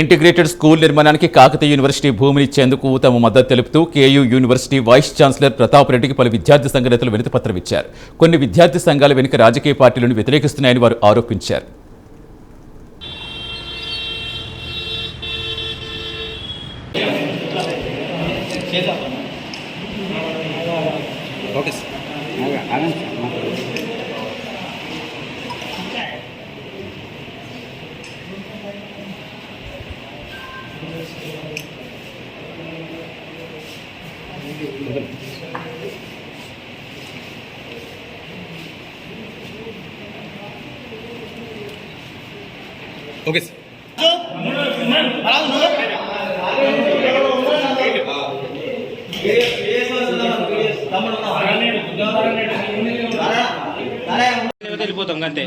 Integrated school నిర్మాణానికి Kakatiya university భూమిని ఇచ్చేందుకు తమ మద్దతు తెలుపుతూ KU university vice chancellor Pratap రెడ్డికి పలు విద్యార్థి సంఘ నేతలు వినతిపత్రం ఇచ్చారు. కొన్ని విద్యార్థి సంఘాల వెనుక రాజకీయ పార్టీలను వ్యతిరేకిస్తున్నాయని వారు ఆరోపించారు. ఓకే ఓకే వెళ్ళిపోతాం అంతే.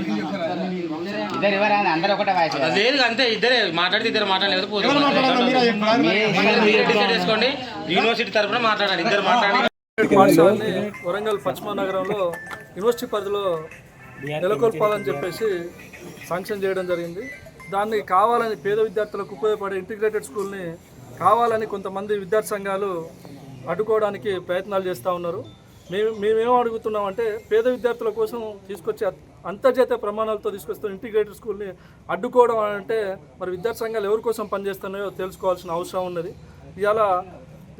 ఇద్దరు ఎవరా అందరూ ఒకటే వాయిస్ లేదు అంతే ఇద్దరే మాట్లాడితే ఇద్దరు మాట్లాడలేదు పోతాం మీరు డిసైడ్ చేసుకోండి. యూనివర్సిటీ తరఫున మాట్లాడాలి ఇద్దరు మాట్లాడి పాఠశాలని వరంగల్ పశ్చిమ నగరంలో యూనివర్సిటీ పరిధిలో నెలకొల్పాలని చెప్పేసి శాంక్షన్ చేయడం జరిగింది. దాన్ని కావాలని పేద విద్యార్థులకు ఉపయోగపడే ఇంటిగ్రేటెడ్ స్కూల్ని కావాలని కొంతమంది విద్యార్థి సంఘాలు అడ్డుకోవడానికి ప్రయత్నాలు చేస్తూ ఉన్నారు. మేము మేమేం అడుగుతున్నామంటే పేద విద్యార్థుల కోసం తీసుకొచ్చే అంతర్జాతీయ ప్రమాణాలతో తీసుకొస్తున్న ఇంటిగ్రేటెడ్ స్కూల్ని అడ్డుకోవడం అంటే మరి విద్యార్థి సంఘాలు ఎవరి కోసం పనిచేస్తున్నాయో తెలుసుకోవాల్సిన అవసరం ఉన్నది. ఇవాళ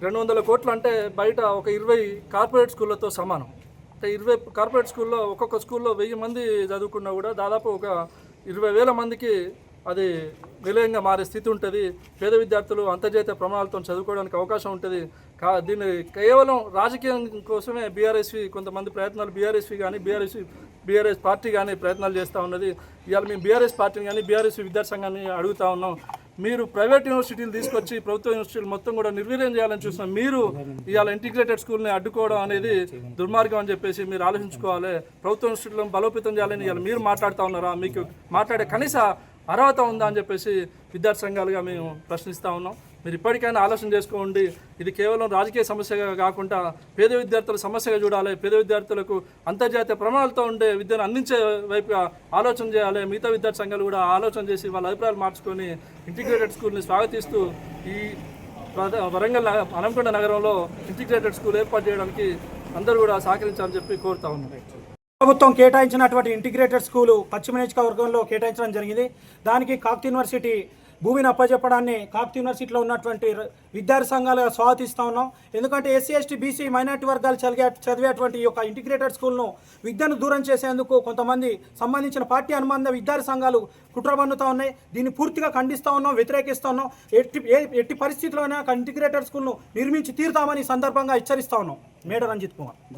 రెండు వందల కోట్లు అంటే బయట ఒక ఇరవై కార్పొరేట్ స్కూళ్ళతో సమానం. అంటే ఇరవై కార్పొరేట్ స్కూల్లో ఒక్కొక్క స్కూల్లో వెయ్యి మంది చదువుకున్నా కూడా దాదాపు ఒక ఇరవై వేల మందికి అది విలయంగా మారే స్థితి ఉంటుంది. పేద విద్యార్థులు అంతర్జాతీయ ప్రమాణాలతో చదువుకోవడానికి అవకాశం ఉంటుంది. కా దీన్ని కేవలం రాజకీయం కోసమే బీఆర్ఎస్వి కొంతమంది ప్రయత్నాలు బీఆర్ఎస్వి కానీ బీఆర్ఎస్వి బీఆర్ఎస్ పార్టీ కానీ ప్రయత్నాలు చేస్తూ ఉన్నది. ఇవాళ మేము బీఆర్ఎస్ పార్టీని కానీ బీఆర్ఎస్ విద్యాసంఘాన్ని అడుగుతా ఉన్నాం. మీరు ప్రైవేట్ యూనివర్సిటీలు తీసుకొచ్చి ప్రభుత్వ యూనివర్సిటీలు మొత్తం కూడా నిర్వీర్యం చేయాలని చూసిన మీరు ఇవాళ ఇంటిగ్రేటెడ్ స్కూల్ని అడ్డుకోవడం అనేది దుర్మార్గం అని చెప్పేసి మీరు ఆలోచించుకోవాలి. ప్రభుత్వ యూనివర్సిటీలను బలోపేతం చేయాలని ఇవాళ మీరు మాట్లాడుతూ ఉన్నారా? మీకు మాట్లాడే కనీస అర్హత ఉందా అని చెప్పేసి విద్యార్థి సంఘాలుగా మేము ప్రశ్నిస్తూ ఉన్నాం. మీరు ఇప్పటికైనా ఆలోచన చేసుకోండి. ఇది కేవలం రాజకీయ సమస్యగా కాకుండా పేద విద్యార్థుల సమస్యగా చూడాలి. పేద విద్యార్థులకు అంతర్జాతీయ ప్రమాణాలతో ఉండే విద్యను అందించే వైపుగా ఆలోచన చేయాలి. మిగతా విద్యార్థి సంఘాలు కూడా ఆలోచన చేసి వాళ్ళ అభిప్రాయాలు మార్చుకొని ఇంటిగ్రేటెడ్ స్కూల్ని స్వాగతిస్తూ ఈ వరంగల్ నగ- హనంకొండ నగరంలో ఇంటిగ్రేటెడ్ స్కూల్ ఏర్పాటు చేయడానికి అందరూ కూడా సహకరించాలని చెప్పి కోరుతా ఉన్నాను ప్రభుత్వం కేటాయించినటువంటి ఇంటిగ్రేటెడ్ స్కూలు పశ్చిమ నియోజకవర్గంలో కేటాయించడం జరిగింది. దానికి కాకతీయ యూనివర్సిటీ భూమిని అప్పచెప్పడాన్ని కాకతీయ యూనివర్సిటీలో ఉన్నటువంటి విద్యార్థి సంఘాలుగా స్వాగతిస్తూ ఉన్నాం. ఎందుకంటే ఎస్సీ ఎస్టీ బీసీ మైనార్టీ వర్గాలు చదివే చదివేటువంటి ఈ యొక్క ఇంటిగ్రేటెడ్ స్కూల్ను విద్యను దూరం చేసేందుకు కొంతమంది సంబంధించిన పార్టీ అనుబంధ విద్యార్థి సంఘాలు కుట్ర పన్నుతూ ఉన్నాయి. దీన్ని పూర్తిగా ఖండిస్తూ ఉన్నాం వ్యతిరేకిస్తూ ఉన్నాం. ఎట్టి ఏ- ఎట్టి పరిస్థితుల్లోనైనా ఇంటిగ్రేటెడ్ స్కూల్ను నిర్మించి తీరుతామని సందర్భంగా హెచ్చరిస్తా ఉన్నాం. మేడ రంజిత్ కుమార్.